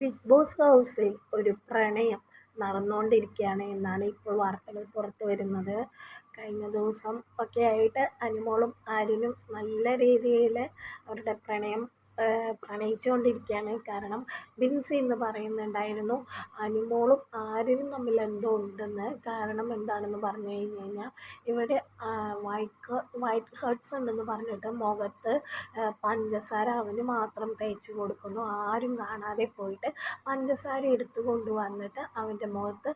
Big boss ഹൗസിൽ ഒരു പ്രണയം നടന്നുകൊണ്ടിരിക്കുകയാണ് എന്നാണ് ഇപ്പോൾ വാർത്തകൾ പുറത്തു വരുന്നത്. കഴിഞ്ഞ ദിവസം ഒക്കെ ആയിട്ട് അനുമോളും ആര്യനും നല്ല രീതിയിൽ അവരുടെ പ്രണയം പ്രണയിച്ചുകൊണ്ടിരിക്കുകയാണ്. കാരണം ബിൻസി എന്ന് പറയുന്നുണ്ടായിരുന്നു അനുമോളും ആര്യനും തമ്മിൽ എന്തോ ഉണ്ടെന്ന്. കാരണം എന്താണെന്ന് പറഞ്ഞു കഴിഞ്ഞ് കഴിഞ്ഞാൽ ഇവിടെ വൈറ്റ് വൈറ്റ് ഹേർട്സ് ഉണ്ടെന്ന് പറഞ്ഞിട്ട് മുഖത്ത് പഞ്ചസാര അവന് മാത്രം തേച്ച് കൊടുക്കുന്നു. ആരും കാണാതെ പോയിട്ട് പഞ്ചസാര എടുത്തു കൊണ്ടുവന്നിട്ട് അവന്റെ മുഖത്ത്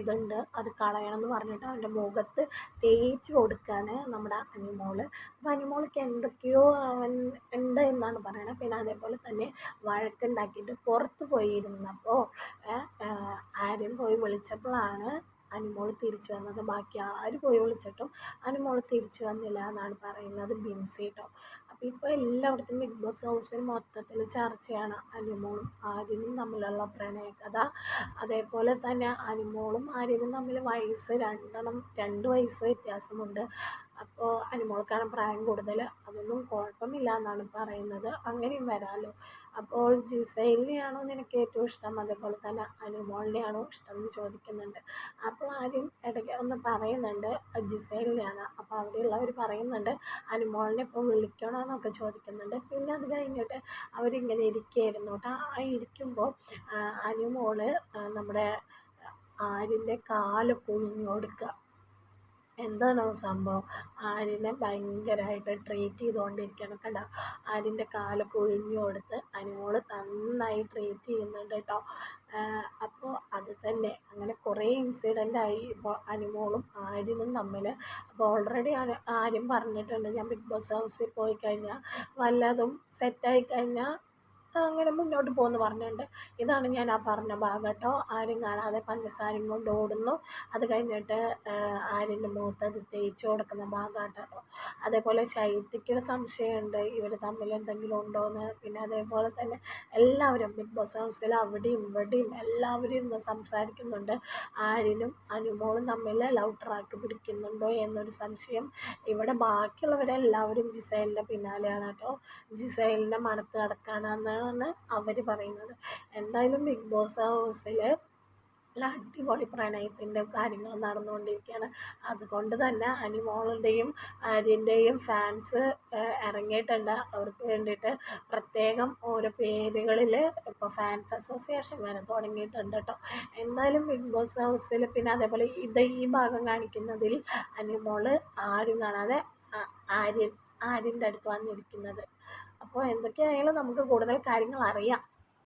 ഇതുണ്ട്. അത് കളയണം എന്ന് പറഞ്ഞിട്ട് അവന്റെ മുഖത്ത് തേച്ച് കൊടുക്കുകയാണ് നമ്മുടെ അനിമോൾ അപ്പോൾ അനിമോൾക്ക് എന്തൊക്കെയോ അവൻ ഉണ്ട് എന്നാണ് പറയണത്. പിന്നെ അതേപോലെ തന്നെ വഴക്കുണ്ടാക്കിയിട്ട് പുറത്ത് പോയിരുന്നപ്പോൾ ആരും പോയി വിളിച്ചപ്പോഴാണ് അനിമോൾ തിരിച്ചു വന്നത്. ബാക്കി ആര് പോയി വിളിച്ചിട്ടും അനിമോൾ തിരിച്ചു വന്നില്ല എന്നാണ് പറയുന്നത് ബിൻസി കേട്ടോ അപ്പോൾ ഇപ്പോൾ എല്ലായിടത്തും ബിഗ് ബോസ് ഹൗസിൽ മൊത്തത്തിൽ ചർച്ചയാണ് അനുമോളും ആര്യനും തമ്മിലുള്ള പ്രണയകഥ അതേപോലെ തന്നെ അനുമോളും ആര്യനും തമ്മിൽ വയസ്സ് രണ്ടെണ്ണം രണ്ട് വയസ്സ് വ്യത്യാസമുണ്ട്. അപ്പോൾ അനുമോൾക്കാണ് പ്രായം കൂടുതൽ അതൊന്നും കുഴപ്പമില്ല എന്നാണ് പറയുന്നത്. അങ്ങനെയും വരാമല്ലോ അപ്പോൾ ജിസൈലിനെയാണോ നിനക്ക് ഏറ്റവും ഇഷ്ടം? അതേപോലെ തന്നെ അനുമോളിനെയാണോ ഇഷ്ടം എന്ന് ചോദിക്കുന്നുണ്ട്. അപ്പോൾ ആദ്യം ഇടയ്ക്ക് ഒന്ന് പറയുന്നുണ്ട്. ജിസൈലിനെയാണ്. അപ്പോൾ അവിടെയുള്ളവർ പറയുന്നുണ്ട് അനുമോളിനെ ഇപ്പോൾ വിളിക്കണോ എന്നൊക്കെ ചോദിക്കുന്നുണ്ട്. പിന്നെ അത് കഴിഞ്ഞിട്ട് അവരിങ്ങനെ ഇരിക്കുകയായിരുന്നു കേട്ടോ ആ ഇരിക്കുമ്പോൾ അനുമോൾ നമ്മുടെ ആര്യന്റെ കാൽ കുഴിഞ്ഞു കൊടുക്കുക എന്താണോ സംഭവം? ആര്യനെ ഭയങ്കരമായിട്ട് ട്രീറ്റ് ചെയ്തുകൊണ്ടിരിക്കുകയാണ്. കണ്ടോ? ആര്യന്റെ കാലൊക്കെ ഒഴിഞ്ഞു കൊടുത്ത് അനുമോൾ നന്നായി ട്രീറ്റ് ചെയ്യുന്നുണ്ട് കേട്ടോ. അപ്പോൾ അത് തന്നെ. അങ്ങനെ കുറേ ഇൻസിഡന്റായി ഇപ്പോൾ അനുമോളും ആര്യനും തമ്മിൽ. അപ്പോൾ ഓൾറെഡി ആര്യം പറഞ്ഞിട്ടുണ്ട്. ഞാൻ ബിഗ് ബോസ് ഹൗസിൽ പോയി കഴിഞ്ഞാൽ വല്ലതും സെറ്റായി കഴിഞ്ഞാൽ അങ്ങനെ മുന്നോട്ട് പോകുമെന്ന് പറഞ്ഞുകൊണ്ട് ഇതാണ് ഞാൻ ആ പറഞ്ഞ ഭാഗം കേട്ടോ ആരും കാണാതെ പഞ്ചസാരയും കൊണ്ട് ഓടുന്നു. അത് കഴിഞ്ഞിട്ട് ആര്യന്റെ അത് തേച്ച് കൊടുക്കുന്ന ഭാഗം കേട്ടോ അതേപോലെ ശൈത്യയ്ക്കൊരു സംശയമുണ്ട്. ഇവർ തമ്മിൽ എന്തെങ്കിലും ഉണ്ടോ എന്ന് പിന്നെ അതേപോലെ തന്നെ എല്ലാവരും ബിഗ് ബോസ് ഹൗസിൽ അവിടെയും ഇവിടെയും എല്ലാവരും ഇരുന്ന് സംസാരിക്കുന്നുണ്ട്. ആര്യനും അനുമോളും തമ്മിൽ ലവ് ട്രാക്ക് പിടിക്കുന്നുണ്ടോ എന്നൊരു സംശയം. ഇവിടെ ബാക്കിയുള്ളവരെല്ലാവരും ജിസൈലിന്റെ പിന്നാലെയാണ് കേട്ടോ ജിസൈലിന്റെ മണത്ത് കിടക്കാനാണെന്ന് എന്നാണ് അവർ പറയുന്നത്. എന്തായാലും ബിഗ് ബോസ് ഹൗസിൽ നല്ല അടിപൊളി പ്രണയത്തിന്റെ കാര്യങ്ങൾ നടന്നുകൊണ്ടിരിക്കുകയാണ്. അതുകൊണ്ട് തന്നെ അനിമോളുടെയും ആര്യന്റെയും ഫാൻസ് ഇറങ്ങിയിട്ടുണ്ട്. അവർക്ക് വേണ്ടിയിട്ട് പ്രത്യേകം ഓരോ പേരുകളിൽ ഇപ്പോൾ ഫാൻസ് അസോസിയേഷൻ വരെ തുടങ്ങിയിട്ടുണ്ട് കേട്ടോ എന്തായാലും ബിഗ് ബോസ് ഹൗസിൽ പിന്നെ അതേപോലെ ഇത് ഈ ഭാഗം കാണിക്കുന്നതിൽ അനിമോൾ ആരും കാണാതെ ആര്യൻ ആര്യന്റെ അടുത്ത് വന്നിരിക്കുന്നത്. അപ്പോൾ എന്തൊക്കെയായാലും നമുക്ക് കൂടുതൽ കാര്യങ്ങൾ അറിയാം.